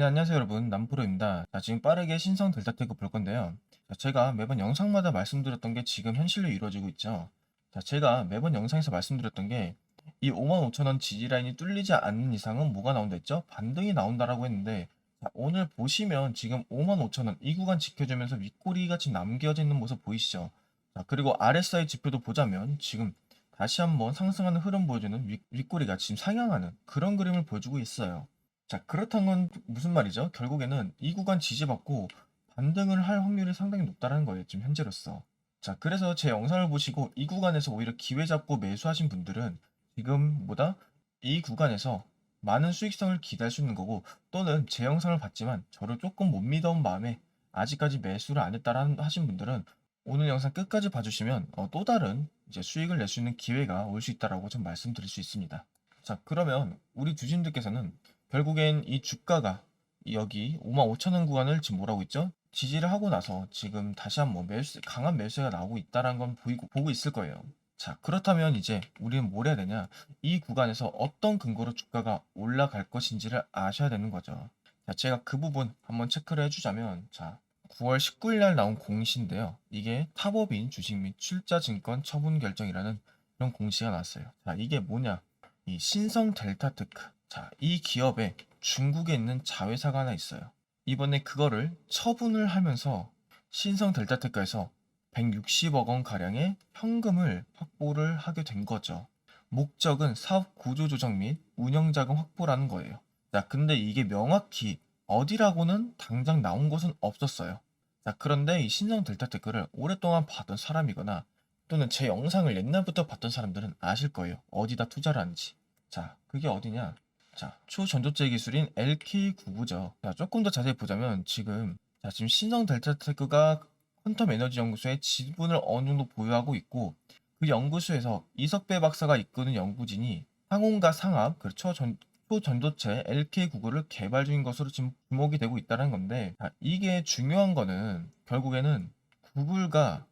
네, 안녕하세요, 여러분. 남프로입니다. 자, 지금 빠르게 신성 델타 테크 볼 건데요. 자, 제가 매번 영상마다 말씀드렸던 게 지금 현실로 이루어지고 있죠. 자, 제가 매번 영상에서 말씀드렸던 게 이 55,000원 지지 라인이 뚫리지 않는 이상은 뭐가 나온다 했죠? 반등이 나온다라고 했는데 자, 오늘 보시면 지금 55,000원 이 구간 지켜주면서 윗꼬리가 지금 남겨져 있는 모습 보이시죠? 자, 그리고 RSI 지표도 보자면 지금 다시 한번 상승하는 흐름 보여주는 윗, 윗꼬리가 지금 상향하는 그런 그림을 보여주고 있어요. 자, 그렇다는 건 무슨 말이죠? 결국에는 이 구간 지지받고 반등을 할 확률이 상당히 높다는 거예요. 지금 현재로서. 자, 그래서 제 영상을 보시고 이 구간에서 오히려 기회 잡고 매수하신 분들은 지금보다 이 구간에서 많은 수익성을 기대할 수 있는 거고 또는 제 영상을 봤지만 저를 조금 못 믿어온 마음에 아직까지 매수를 안 했다라 하신 분들은 오늘 영상 끝까지 봐주시면 어, 또 다른 이제 수익을 낼 수 있는 기회가 올 수 있다라고 좀 말씀드릴 수 있습니다. 자, 그러면 우리 주진들께서는 결국엔 이 주가가 여기 55,000원 구간을 지금 뭐라고 있죠? 지지를 하고 나서 지금 다시 한번 매수, 강한 매수가 나오고 있다는 건 보이고, 보고 있을 거예요. 자, 그렇다면 이제 우리는 뭘 해야 되냐? 이 구간에서 어떤 근거로 주가가 올라갈 것인지를 아셔야 되는 거죠. 자, 제가 그 부분 한번 체크를 해주자면, 자, 9월 19일 날 나온 공시인데요. 이게 탑업인 주식 및 출자 증권 처분 결정이라는 그런 공시가 나왔어요. 자, 이게 뭐냐? 이 신성 델타 테크. 자, 이 기업에 중국에 있는 자회사가 하나 있어요. 이번에 그거를 처분을 하면서 신성 델타테크에서 160억 원 가량의 현금을 확보를 하게 된 거죠. 목적은 사업 구조 조정 및 운영 자금 확보라는 거예요. 자, 근데 이게 명확히 어디라고는 당장 나온 곳은 없었어요. 자, 그런데 이 신성 델타 테크를 오랫동안 봤던 사람이거나 또는 제 영상을 옛날부터 봤던 사람들은 아실 거예요. 어디다 투자를 하는지. 자, 그게 어디냐? 자, 초전도체 기술인 LK99죠. 자, 조금 더 자세히 보자면 지금 자, 지금 신성 델타 테크가 퀀텀 에너지 연구소의 지분을 어느 정도 보유하고 있고 그 연구소에서 이석배 박사가 이끄는 연구진이 상온과 상압, 그 초전, 초전도체 LK99를 개발 중인 것으로 지금 주목이 되고 있다는 건데 자, 이게 중요한 거는 결국에는 구글과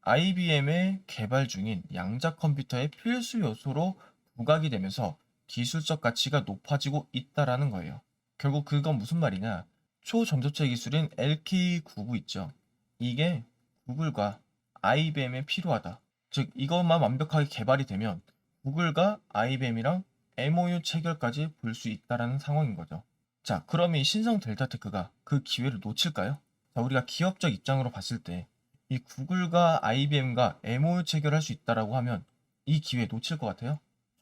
IBM의 개발 중인 양자 컴퓨터의 필수 요소로 부각이 되면서 기술적 가치가 높아지고 있다라는 거예요. 결국 그건 무슨 말이냐? 초전도체 기술인 LK99 있죠. 이게 구글과 IBM에 필요하다. 즉 이것만 완벽하게 개발이 되면 구글과 IBM이랑 MOU 체결까지 볼 수 있다라는 상황인 거죠. 자, 그럼 이 신성 델타테크가 그 기회를 놓칠까요? 자, 우리가 기업적 입장으로 봤을 때 이 구글과 IBM과 MOU 체결할 수 있다라고 하면 이 기회 놓칠 것 같아요?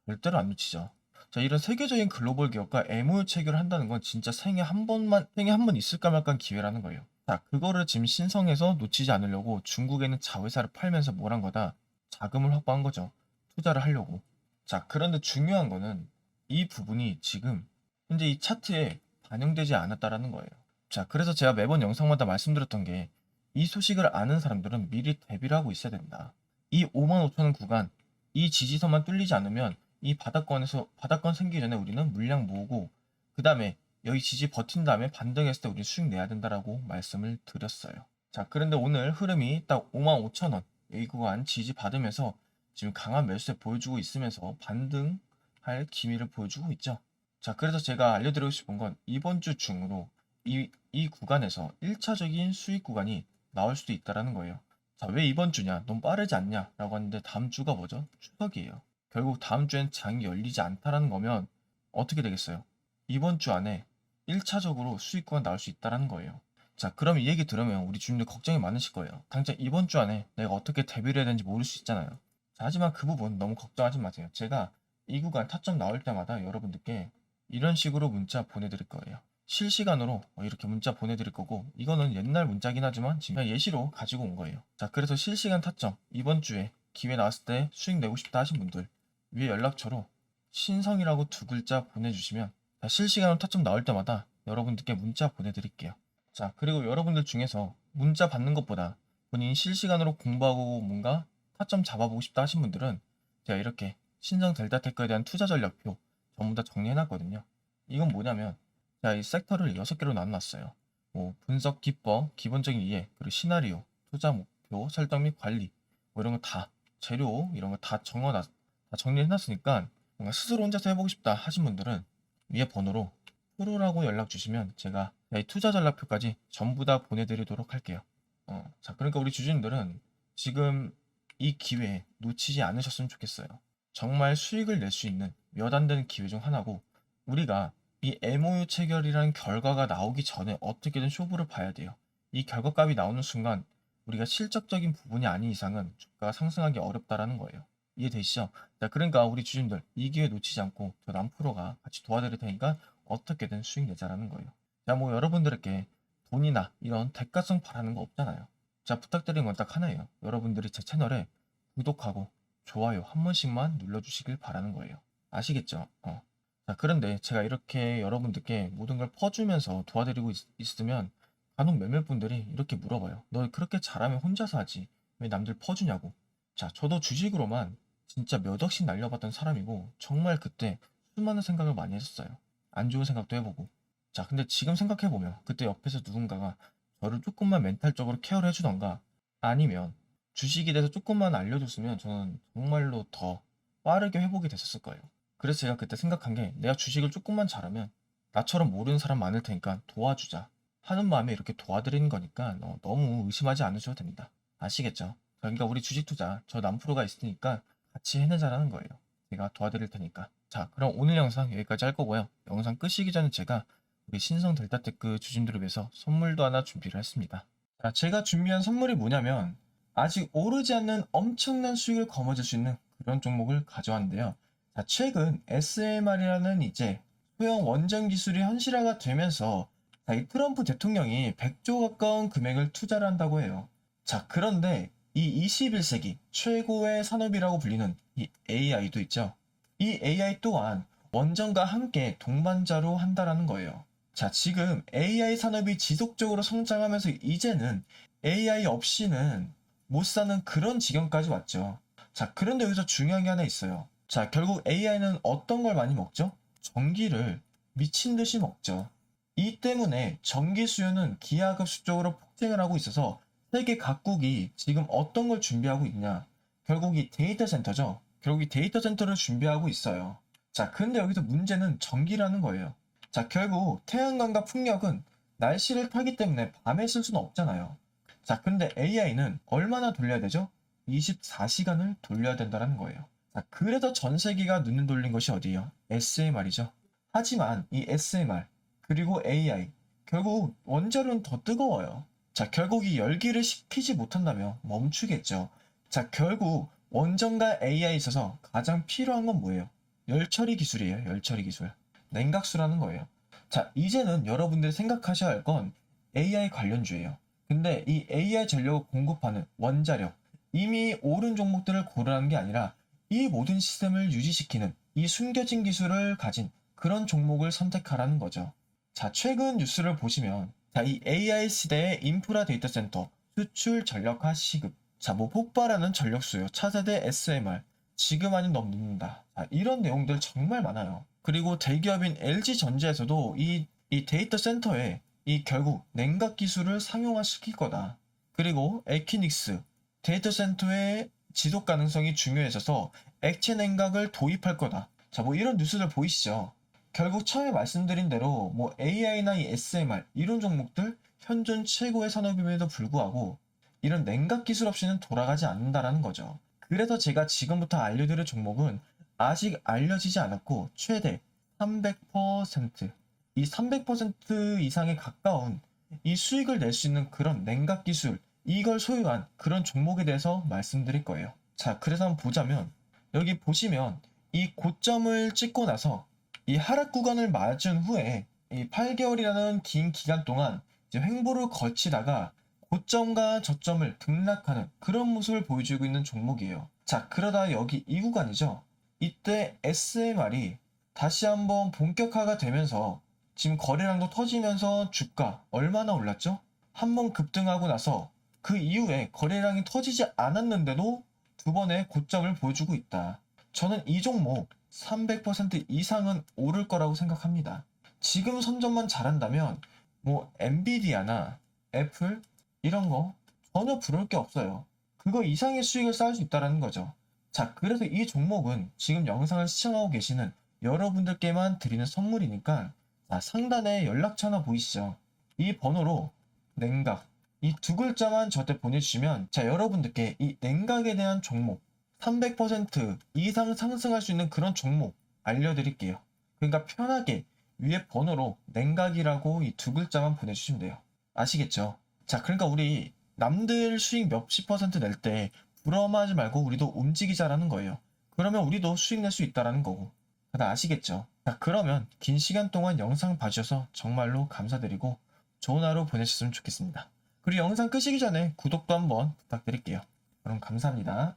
절대로 안 놓치죠. 자, 이런 세계적인 글로벌 기업과 MOU 체결을 한다는 건 진짜 생애 한 번만, 생애 한 번 있을까 말까 한 기회라는 거예요. 자, 그거를 지금 신성에서 놓치지 않으려고 중국에는 자회사를 팔면서 뭘 한 거다? 자금을 확보한 거죠. 투자를 하려고. 자, 그런데 중요한 거는 이 부분이 지금 현재 이 차트에 반영되지 않았다라는 거예요. 자, 그래서 제가 매번 영상마다 말씀드렸던 게 이 소식을 아는 사람들은 미리 대비를 하고 있어야 된다. 이 55,000원 구간, 이 지지선만 뚫리지 않으면 이 바닥권에서 바닥권 생기기 전에 우리는 물량 모으고 그 다음에 여기 지지 버틴 다음에 반등했을 때 우리 수익 내야 된다라고 말씀을 드렸어요. 자, 그런데 오늘 흐름이 딱 55,000원 이 구간 지지 받으면서 지금 강한 매수세 보여주고 있으면서 반등할 기미를 보여주고 있죠. 자, 그래서 제가 알려드리고 싶은 건 이번 주 중으로 이, 이 구간에서 1차적인 수익 구간이 나올 수도 있다라는 거예요. 자, 왜 이번 주냐? 너무 빠르지 않냐? 라고 하는데 다음 주가 뭐죠? 추석이에요. 결국 다음 주엔 장이 열리지 않다라는 거면 어떻게 되겠어요? 이번 주 안에 1차적으로 수익 구간 나올 수 있다라는 거예요. 자, 그럼 이 얘기 들으면 우리 주님들 걱정이 많으실 거예요. 당장 이번 주 안에 내가 어떻게 대비를 해야 되는지 모를 수 있잖아요. 자, 하지만 그 부분 너무 걱정하지 마세요. 제가 이 구간 타점 나올 때마다 여러분들께 이런 식으로 문자 보내드릴 거예요. 실시간으로 이렇게 문자 보내드릴 거고 이거는 옛날 문자긴 하지만 지금 예시로 가지고 온 거예요. 자, 그래서 실시간 타점 이번 주에 기회 나왔을 때 수익 내고 싶다 하신 분들 위에 연락처로 신성이라고 두 글자 보내주시면 자, 실시간으로 타점 나올 때마다 여러분들께 문자 보내드릴게요. 자, 그리고 여러분들 중에서 문자 받는 것보다 본인 실시간으로 공부하고 뭔가 타점 잡아보고 싶다 하신 분들은 제가 이렇게 신성 델타 테크에 대한 투자 전략표 전부 다 정리해놨거든요. 이건 뭐냐면 제가 이 섹터를 6개로 나눠놨어요. 뭐 분석 기법, 기본적인 이해, 그리고 시나리오, 투자 목표, 설정 및 관리 뭐 이런 거 다 재료 이런 거 다 정해놨 다 정리해놨으니까 뭔가 스스로 혼자서 해보고 싶다 하신 분들은 위에 번호로 프로라고 연락 주시면 제가 이 투자 전략표까지 전부 다 보내드리도록 할게요. 어, 자, 그러니까 우리 주주님들은 지금 이 기회 놓치지 않으셨으면 좋겠어요. 정말 수익을 낼 수 있는 몇 안 되는 기회 중 하나고 우리가 이 MOU 체결이라는 결과가 나오기 전에 어떻게든 쇼부를 봐야 돼요. 이 결과값이 나오는 순간 우리가 실적적인 부분이 아닌 이상은 주가가 상승하기 어렵다라는 거예요. 이해되시죠? 자, 그러니까 우리 주주님들 이 기회 놓치지 않고 저 남프로가 같이 도와드릴 테니까 어떻게든 수익 내자라는 거예요. 자, 뭐 여러분들에게 돈이나 이런 대가성 바라는 거 없잖아요. 자, 부탁드리는 건딱 하나예요. 여러분들이 제 채널에 구독하고 좋아요 한 번씩만 눌러주시길 바라는 거예요. 아시겠죠? 어. 자, 그런데 제가 이렇게 여러분들께 모든 걸 퍼주면서 도와드리고 있, 으면 간혹 몇몇 분들이 이렇게 물어봐요. 너 그렇게 잘하면 혼자서 하지. 왜 남들 퍼주냐고. 자, 저도 주식으로만 진짜 몇 억씩 날려봤던 사람이고 정말 그때 수많은 생각을 많이 했었어요. 안 좋은 생각도 해보고. 자, 근데 지금 생각해보면 그때 옆에서 누군가가 저를 조금만 멘탈적으로 케어를 해주던가 아니면 주식에 대해서 조금만 알려줬으면 저는 정말로 더 빠르게 회복이 됐었을 거예요. 그래서 제가 그때 생각한 게 내가 주식을 조금만 잘하면 나처럼 모르는 사람 많을 테니까 도와주자 하는 마음에 이렇게 도와드리는 거니까 어, 너무 의심하지 않으셔도 됩니다. 아시겠죠? 그러니까 우리 주식 투자 저 남프로가 있으니까 같이 해내자라는 거예요. 제가 도와드릴 테니까. 자, 그럼 오늘 영상 여기까지 할 거고요. 영상 끄시기 전에 제가 우리 신성 델타 테크 주주님들을 위해서 선물도 하나 준비를 했습니다. 자, 제가 준비한 선물이 뭐냐면 아직 오르지 않는 엄청난 수익을 거머쥘 수 있는 그런 종목을 가져왔는데요. 자, 최근 SMR이라는 이제 소형 원전 기술이 현실화가 되면서 자, 이 트럼프 대통령이 100조 가까운 금액을 투자를 한다고 해요. 자, 그런데 이 21세기 최고의 산업이라고 불리는 이 AI도 있죠. 이 AI 또한 원전과 함께 동반자로 한다라는 거예요. 자, 지금 AI 산업이 지속적으로 성장하면서 이제는 AI 없이는 못 사는 그런 지경까지 왔죠. 자, 그런데 여기서 중요한 게 하나 있어요. 자, 결국 AI는 어떤 걸 많이 먹죠? 전기를 미친 듯이 먹죠. 이 때문에 전기 수요는 기하급수적으로 폭증을 하고 있어서 세계 각국이 지금 어떤 걸 준비하고 있냐? 결국 이 데이터 센터죠. 결국 이 데이터 센터를 준비하고 있어요. 자, 근데 여기서 문제는 전기라는 거예요. 자, 결국 태양광과 풍력은 날씨를 타기 때문에 밤에 쓸 수는 없잖아요. 자, 근데 AI는 얼마나 돌려야 되죠? 24시간을 돌려야 된다는 거예요. 자, 그래서 전 세계가 눈을 돌린 것이 어디예요? SMR이죠. 하지만 이 SMR 그리고 AI 결국 원자로는 더 뜨거워요. 자, 결국 이 열기를 식히지 못한다면 멈추겠죠. 자, 결국 원전과 AI에 있어서 가장 필요한 건 뭐예요? 열처리 기술이에요. 열처리 기술. 냉각수라는 거예요. 자, 이제는 여러분들이 생각하셔야 할 건 AI 관련주예요. 근데 이 AI 전력을 공급하는 원자력, 이미 오른 종목들을 고르라는 게 아니라 이 모든 시스템을 유지시키는 이 숨겨진 기술을 가진 그런 종목을 선택하라는 거죠. 자, 최근 뉴스를 보시면 자, 이 AI 시대의 인프라 데이터 센터 수출 전력화 시급 자, 뭐 폭발하는 전력 수요, 차세대 SMR 지금 아닌 늦는다. 자, 이런 내용들 정말 많아요. 그리고 대기업인 LG전자에서도 이, 이 데이터 센터에 이 결국 냉각 기술을 상용화시킬 거다. 그리고 에키닉스 데이터 센터의 지속 가능성이 중요해져서 액체 냉각을 도입할 거다. 자, 뭐 이런 뉴스들 보이시죠? 결국 처음에 말씀드린 대로 뭐 AI나 이 SMR 이런 종목들 현존 최고의 산업임에도 불구하고 이런 냉각 기술 없이는 돌아가지 않는다라는 거죠. 그래서 제가 지금부터 알려드릴 종목은 아직 알려지지 않았고 최대 300%, 이 300% 이상에 가까운 이 수익을 낼 수 있는 그런 냉각 기술, 이걸 소유한 그런 종목에 대해서 말씀드릴 거예요. 자, 그래서 한번 보자면 여기 보시면 이 고점을 찍고 나서 이 하락 구간을 맞은 후에 이 8개월이라는 긴 기간 동안 이제 횡보를 거치다가 고점과 저점을 등락하는 그런 모습을 보여주고 있는 종목이에요. 자, 그러다 여기 이 구간이죠. 이때 SMR이 다시 한번 본격화가 되면서 지금 거래량도 터지면서 주가 얼마나 올랐죠? 한번 급등하고 나서 그 이후에 거래량이 터지지 않았는데도 두 번의 고점을 보여주고 있다. 저는 이 종목 300% 이상은 오를 거라고 생각합니다. 지금 선점만 잘한다면 뭐 엔비디아나 애플 이런 거 전혀 부러울 게 없어요. 그거 이상의 수익을 쌓을 수 있다는 거죠. 자, 그래서 이 종목은 지금 영상을 시청하고 계시는 여러분들께만 드리는 선물이니까 자, 상단에 연락처 보이시죠? 이 번호로 냉각 이 두 글자만 저한테 보내주시면 자 여러분들께 이 냉각에 대한 종목 300% 이상 상승할 수 있는 그런 종목 알려드릴게요. 그러니까 편하게 위에 번호로 냉각이라고 이 두 글자만 보내주시면 돼요. 아시겠죠? 자, 그러니까 우리 남들 수익 몇십 퍼센트 낼 때 부러워하지 말고 우리도 움직이자라는 거예요. 그러면 우리도 수익 낼 수 있다라는 거고. 다들 아시겠죠? 자, 그러면 긴 시간 동안 영상 봐주셔서 정말로 감사드리고 좋은 하루 보내셨으면 좋겠습니다. 그리고 영상 끄시기 전에 구독도 한번 부탁드릴게요. 그럼 감사합니다.